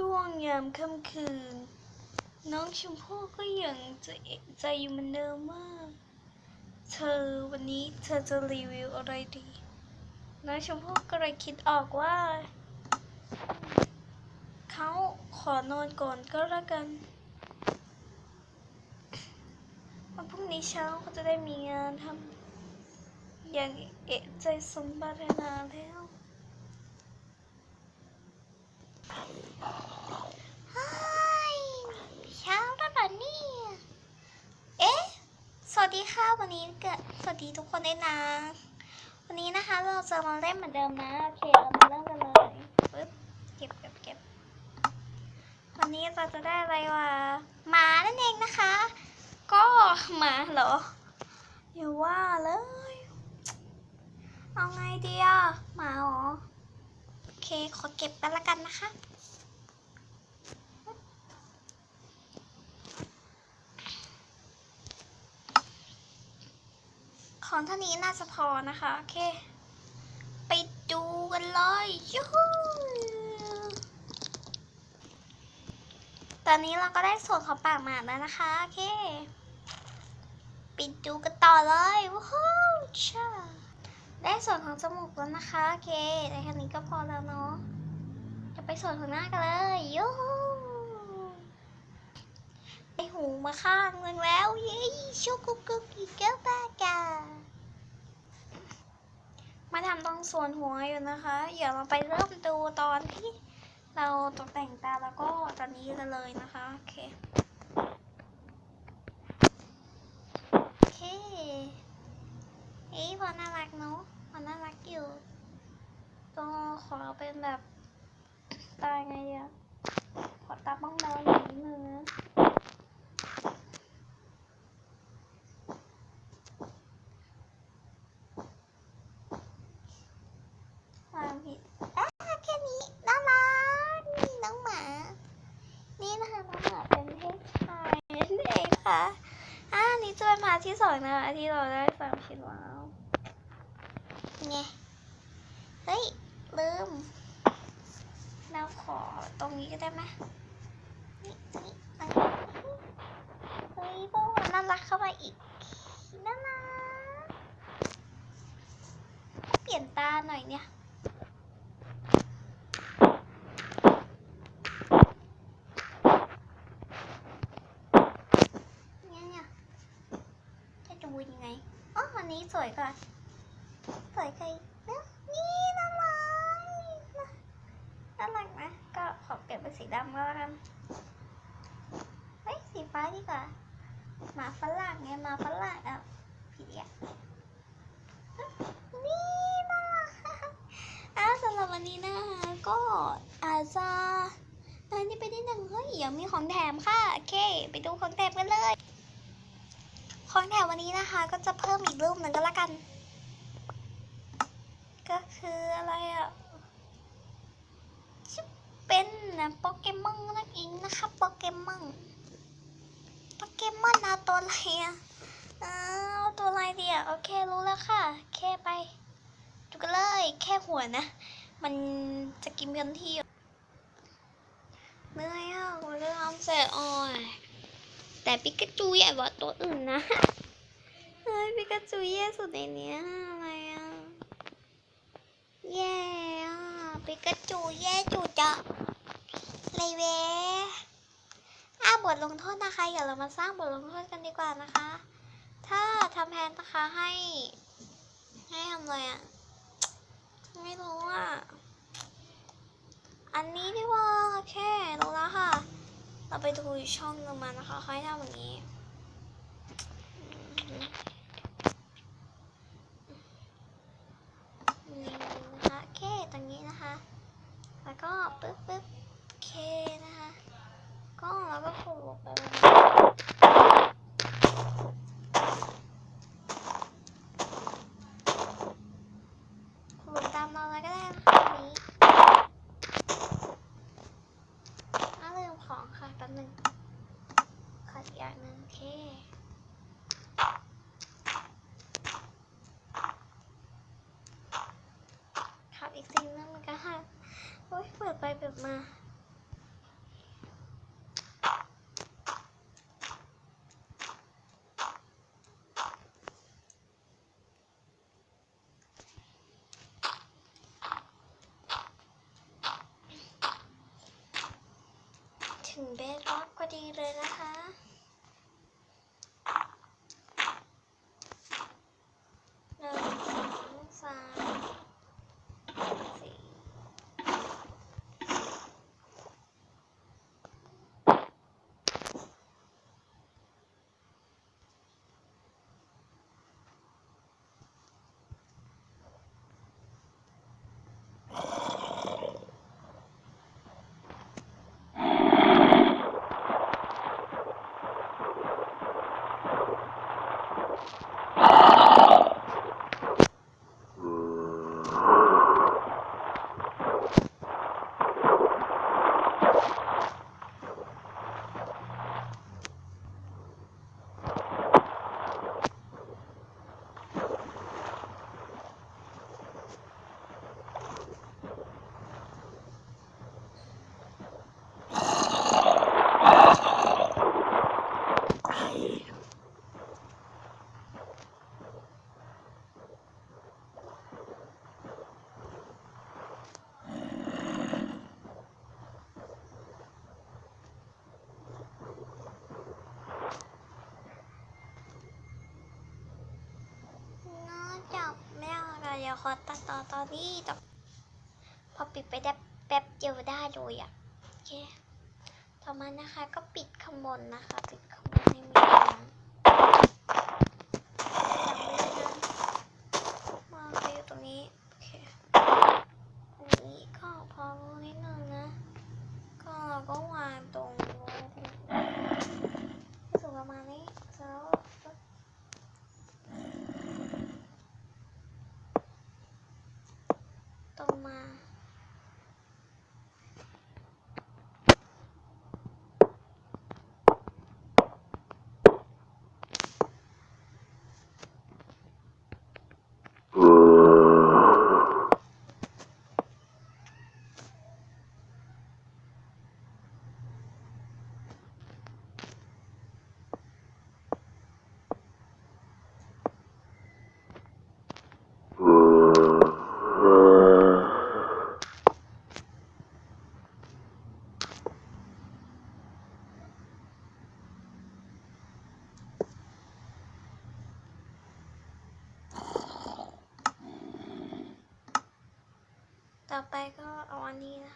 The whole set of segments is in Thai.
ช่วงยามค่ำคืน น้องชมพู่ก็ยังจะเอกใจอยู่เหมือนเดิมว่าเธอวันนี้เธอจะรีวิวอะไรดี น้องชมพู่ก็เลยคิดออกว่า เขาขอนอนก่อนก็แล้วกันวันพรุ่งนี้เช้าเขาจะได้มีงานทำอย่างเอะใจสมบัตินาแล้วเฮ้ยเช้าแล้วเหรอเนี่ย เอ๊ะ สวัสดีค่ะ วันนี้เกิดสวัสดีทุกคนด้วยนะ วันนี้นะคะเราจะมาเล่นเหมือนเดิมนะโอเคเรามาเริ่มกันเลยปึ๊บเก็บเก็บเก็บวันนี้เราจะได้อะไรวะหมานั่นเองนะคะ ก็หมาเหรออย่าว่าเลย เอาไงดีอะหมาเหรอโอเคขอเก็บกันละกันนะคะ ของเท่านี้น่าจะพอนะคะ โอเค ไปดูกันเลยยูฮูตอนนี้เราก็ได้ส่วนของปากหมาแล้วนะคะ โอเค ไปดูกันต่อเลยวู้ฮูช่าได้ส่วนของจมูกแล้วนะคะ โอเคแต่แค่นี้ก็พอแล้วเนาะจะไปส่วนของหน้ากันเลยยูฮูไอหูมาข้างนึงแล้วเย้ชูกุกกุกอีกแก้วแปกา มาทำตรงส่วนหัวอยู่นะคะ เดี๋ยวเราไปเริ่มดูตอนที่เราตกแต่งตาแล้วก็ตอนนี้กันเลยนะคะ โอเค โอเคเอ้ยพอน่ารักเนาะพอน่ารักอยู่ก็ขอเป็นแบบตาไงอะขอตาบ้องดาหน่อยนึงนะ ความผิดอะแค่นี้น่ารักนี่น้องหมา นี่นะคะน้องหมาเป็นเพศชายนั่นเองค่านี่จะเป็นพาร์ทที่สองนะคะที่เราได้สามชิ้นแล้วไงเฮ้ยลืมเราขอตรงนี้ก็ได้ไหมนี่นี่อันนี้เฮ้ยพวกมันน่ารักเข้ามาอีกน่ารักเปลี่ยนตาหน่อยเนี่ยเนี่ยจะดูยังไง อ๋อ วันนี้สวยกว่าสวยใครเนอะนี่น่ารักน่ารักนะก็ขอเปลี่ยนเป็นสีดำก็แล้วกันเฮ้ยสีฟ้าดีกว่าหมาฝรั่งไงหมาฝรั่งอะผิดอะนี่น่ารักอะสำหรับวันนี้นะคะก็อาจจะตอนนี้ไปนิดนึงเฮ้ยเดี๋ยวมีของแถมค่ะ โอเค ไปดูของแถมกันเลย ของแถมวันนี้นะคะ ก็จะเพิ่มอีกรูปหนึ่งก็แล้วกัน ก็คืออะไรอะจะเป็นนะโปเกมอนนั่นเองนะคะโปเกมอนโปเกมอนเอาตัวอะไรอะเอาตัวอะไรดีอะโอเครู้แล้วค่ะ แค่ไปดูกันเลย แค่หัวนะ มันจะกินพื้นที่เหนื่อยอะกว่าจะทำเสร็จโอ้ย แต่ปิกาจูใหญ่กว่าตัวอื่นนะเฮ้ยปิกาจูแย่สุดในเนี้ยอะไรอะแย่อะปิกาจูแย่จุดอะเลยเว้อะบทลงโทษนะคะ เดี๋ยวเรามาสร้างบทลงโทษกันดีกว่านะคะ ถ้าทำแผนนะคะให้ ให้ทำอะไรอะ ไม่รู้อะ อันนี้ดีกว่าโอเครู้แล้วค่ะ เรา ไปดูช่องนึงมานะคะค่อยทำแบบนี้นะคะโอเคตรงนี้นะคะ แล้วก็ปึ๊บปึ๊บโอเคนะคะ ก็แล้วก็ขุดลงไปแบบนี้ขุดตามเราเลยก็ได้นะคะอันนี้อ้าวลืมของค่ะแป๊บหนึงขาดอีกอย่างหนึ่งโอเค ขับอีกสิ่งหนึงเหมือนกันค่ะโอ้ยเปิดไปเปิดมา ถึงเบสออฟพอดีเลยนะคะหนึ่งสองสามสี่ น่าจับไม่เอาเราเดี๋ อตัดต่อตอนนี้ต่พอปิดไปได้แป๊บเดียวได้เลยอะโอเค ต่อมานะคะก็ปิดข้างบนนะคะ ปิดข้างบนให้มีน้ำยังไม่ได้นะวางไปอยู่ตรงนี้ โอเค อันนี้ก็พอรู้นิดนึงนะ ก็เราก็วางตรงนู้นรู้สึกประมาณนี้แล้วก็ ตรงมา ต่อไปก็เอาอันนี้นะคะ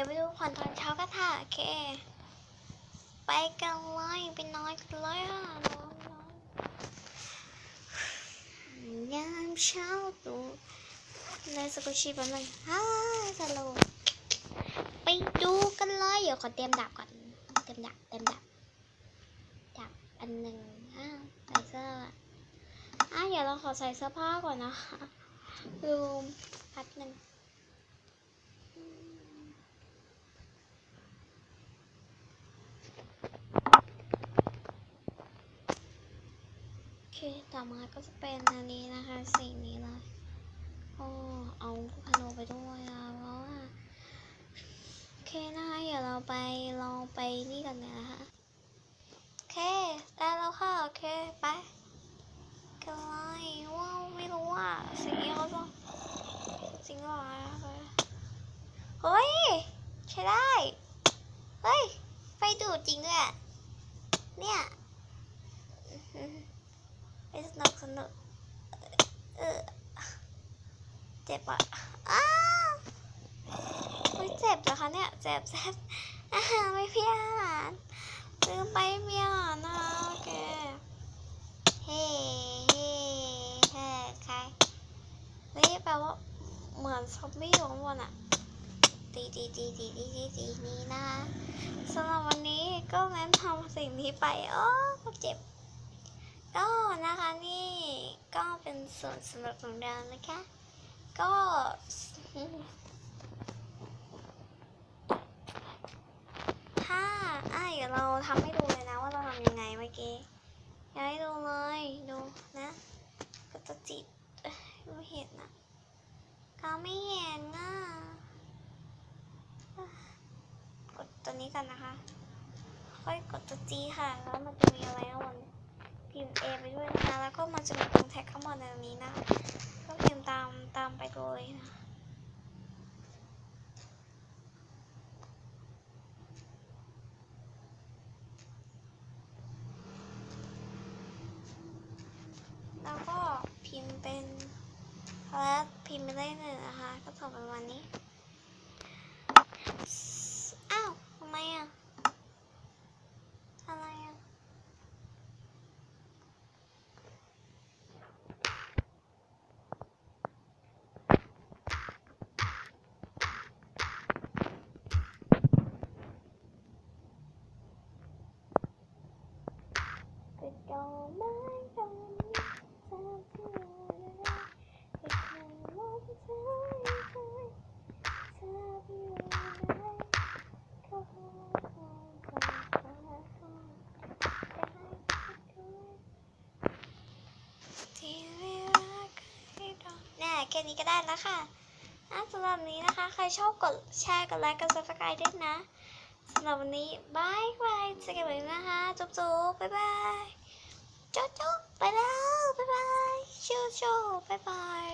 ดี๋ยวไปดูผ่อนตอนเช้าก็ถ่าโอเค ไปกันเลยไปนอนกันเลยอะนอนนอนยามเช้าตู่ในสกุชีแป๊บนึงฮ่าสโลไปดูกันเลย เดี๋ยวขอเตรียมดาบก่อน เตรียมดาบ เตรียมดาบ ดาบอันหนึ่งอ้าใส่เสื้ออะเดี๋ยวเราขอใส่เสื้อผ้าก่อนนะคะลืมพัดหนึ่งอืมโอ เคต่อมาก็จะเป็นอันนี้นะคะสีนี้เลยโอ้เอาพาโนไปด้วยนะเพราะว่าโอเคนะคะเดี๋ยวเราไปลองไปนี่กันนะคะโอเคได้แล้วค่ะโอเคไปกันเลยว้าวไม่รู้อะสีเขาจะจริงเหรอเฮ้ย ใช้ได้ เฮ้ย ไฟดูดจริงด้วยอะเนี่ยอื้อหือไปสนุกสนุกเออเจ็บอะอ้าวเฮ้ยเจ็บเหรอคะเนี่ย เจ็บเจ็บอาหารไม่เพียอาหาร ลืมไปเมียนะโอเค เฮ้ เฮ้ เฮ้ใครเฮ้ยแปลว่าเหมือนซอมบี้อยู่ข้างบนอะ ตีตีตีตีตีนี้นะสำหรับวันนี้ก็แนะนำสิ่งนี้ไปโอ้เจ็บ ก็นะคะนี่ก็เป็นส่วนสำหรับของเรานะคะ ก็ถ้าอะเดี๋ยวเราทำให้ดูเลยนะว่าเราทำยังไงเมื่อกี้อยากให้ดูเลยดูนะก็จะจิบเอ้ยไม่เห็นนะเขาไม่เห็นอะอะกดตัว นี้กันนะคะ ค่อยกดตัวจีค่ะ แล้วมันจะมีอะไรข้างบนพิมพ์ A ไปด้วยนะคะ แล้วก็มันจะมีตรงแท็กข้างบนในนี้นะ ก็พิมพ์ตามตามไปเลยนะแล้วก็พิมพ์เป็นแล้วพิมพ์ไปได้เลยนะคะ ก็ตอบประมาณนี้ อ้าวทำไมอะ อะไรอะ เป็นดอกไม้ดอกนี้เธอที่อยู่ในเป็นคำว่าเธอใจเธอที่อยู่ในเขาคงคงคงคงคงจะให้เธอที่เวลาใครดอกแน่แค่นี้ ก็ได้แล้วค่ะสำหรับนี้นะคะ ใครชอบกดแชร์กดไลค์กดซับสไคร b e ด้วยนะสำหรับวันนี้บายบายเจอกันใหม่นะคะจุ๊บจุ๊บบายบายจุ๊บจุ๊บไปแล้วบายบายชิวชิวบายบาย